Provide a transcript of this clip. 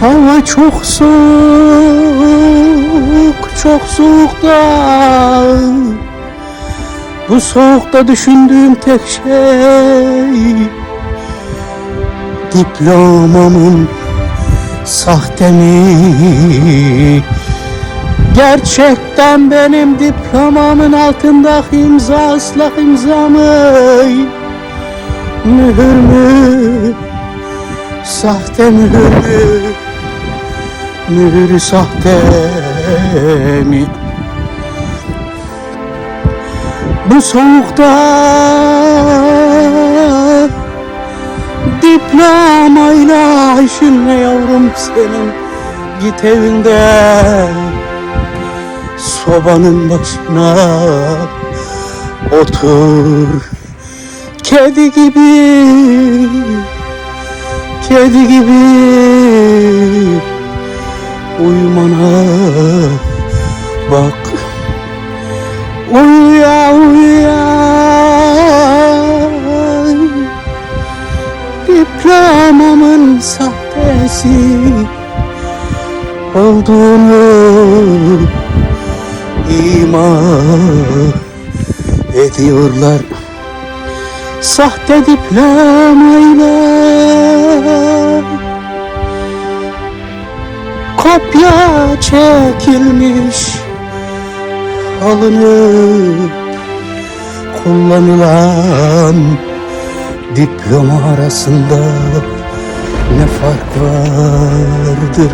Hava çok soğuk, çok soğuk da Bu soğukta düşündüğüm tek şey Diplomamın sahte mi? Gerçekten benim diplomamın altındaki imza ıslak imza mı? Mühür mü? Sahte mühür mü? Mühürü sahte mi? Bu soğukta diplomayla işin ne yavrum senin. Git evinde sobanın başına otur. Kedi gibi Kedi gibi Uyumana bak. Uyuya uyuya Diplomamın sahtesi Olduğunu ima ediyorlar. Sahte diplomayla Kopya çekilmiş Alınıp kullanılan Diploma arasında ne fark vardır